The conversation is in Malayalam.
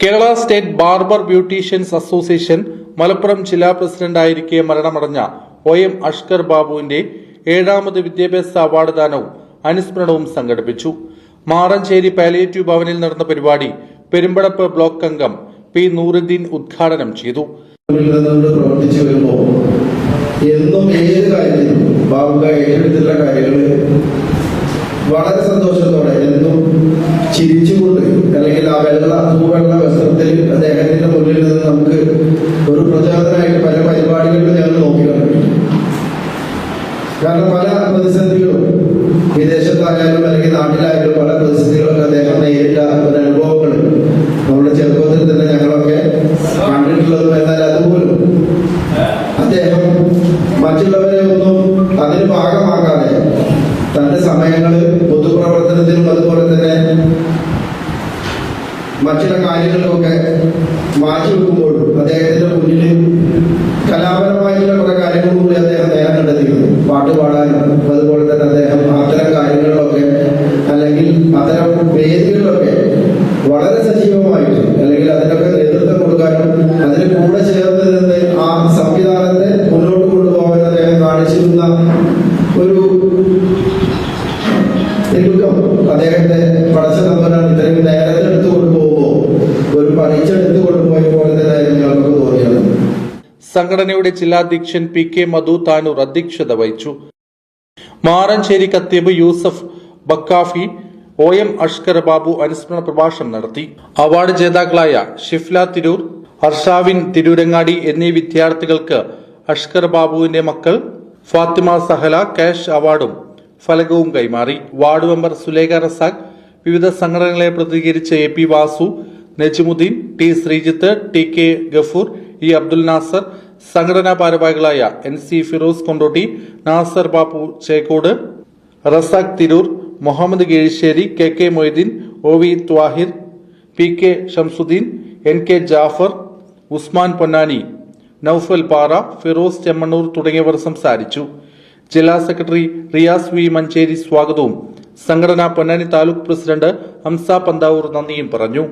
Kerala state barber beauticians association Malappuram ജില്ലാ പ്രസിഡന്റായിരിക്കെ മരണമടഞ്ഞ ഒ എം അഷ്കർ ബാബുവിന്റെ ഏഴാമത് വിദ്യാഭ്യാസ അവാർഡ് ദാനവും അനുസ്മരണവും സംഘടിപ്പിച്ചു. മാറഞ്ചേരി പാലിയേറ്റീവ് ഭവനിൽ നടന്ന പരിപാടി പെരുമ്പടപ്പ് ബ്ലോക്ക് അംഗം പി നൂറുദ്ദീൻ ഉദ്ഘാടനം ചെയ്തു. എന്നും ഏത് കാര്യത്തിലും ബാബുക ഏറ്റെടുത്തിട്ടുള്ള കാര്യങ്ങൾ വളരെ സന്തോഷത്തോടെ എന്നും ചിരിച്ചുകൊണ്ട് കാരണം പല പ്രതിസന്ധികളും വിദേശത്തായാലും അല്ലെങ്കിൽ നാട്ടിലായാലും പല പ്രതിസന്ധികളൊക്കെ അദ്ദേഹം നേരിട്ട ഒരു അനുഭവങ്ങൾ നമ്മുടെ ചെറുപ്പത്തിൽ തന്നെ ഞങ്ങളൊക്കെ കണ്ടിട്ടുള്ളതും എന്നാൽ അതുപോലും അദ്ദേഹം മറ്റുള്ളവരെ ഒന്നും അതിന് ഭാഗമാക്കാതെ തന്റെ സമയങ്ങൾ പൊതുപ്രവർത്തനത്തിനും അതുപോലെ തന്നെ മറ്റുള്ള കാര്യങ്ങൾക്കൊക്കെ മാറ്റി പാട്ട് പാടാനും അതുപോലെ തന്നെ അദ്ദേഹം അത്തരം കാര്യങ്ങളിലൊക്കെ അല്ലെങ്കിൽ അത്തരം വേദികളിലൊക്കെ വളരെ സജീവമായിട്ട് അല്ലെങ്കിൽ അതിനൊക്കെ നേതൃത്വം കൊടുക്കാനും അതിന് കൂടെ സംഘടനയുടെ ജില്ലാധ്യക്ഷൻ പി കെ മധു താനൂർ അധ്യക്ഷത വഹിച്ചു. മാറഞ്ചേരി കത്തീബ് യൂസഫ് ബക്കാഫി ഒ എം അഷ്കർ ബാബു അനുസ്മരണ പ്രഭാഷണം നടത്തി. അവാർഡ് ജേതാക്കളായ ഷിഫ്ല തിരൂർ ഹർഷാവിൻ തിരൂരങ്ങാടി എന്നീ വിദ്യാർത്ഥികൾക്ക് അഷ്കർ ബാബുവിന്റെ മക്കൾ ഫാത്തിമ സഹല കാഷ് അവാർഡും ഫലകവും കൈമാറി. വാർഡ് മെമ്പർ സുലേഖ റസാഖ് വിവിധ സംഘടനകളെ പ്രതികരിച്ച A P Vasu Najmuddin T Sreejith T K Gafoor E Abdul Nasser സംഘടനാ ഭാരവാഹികളായ N C Firoz Kondotty Nasser Bappu Chekkode Razak Tirur Muhammad Keezhissery K K Moideen O V Thahir P K Shamsudheen N K Jafar Usman Ponnani Noufal Para Firoz Chemmannur തുടങ്ങിയവർ സംസാരിച്ചു. ജില്ലാ സെക്രട്ടറി റിയാസ് വി മഞ്ചേരി സ്വാഗതവും സംഘടനാ പൊന്നാനി താലൂക്ക് പ്രസിഡന്റ് ഹംസ പന്താവൂർ നന്ദിയും പറഞ്ഞു.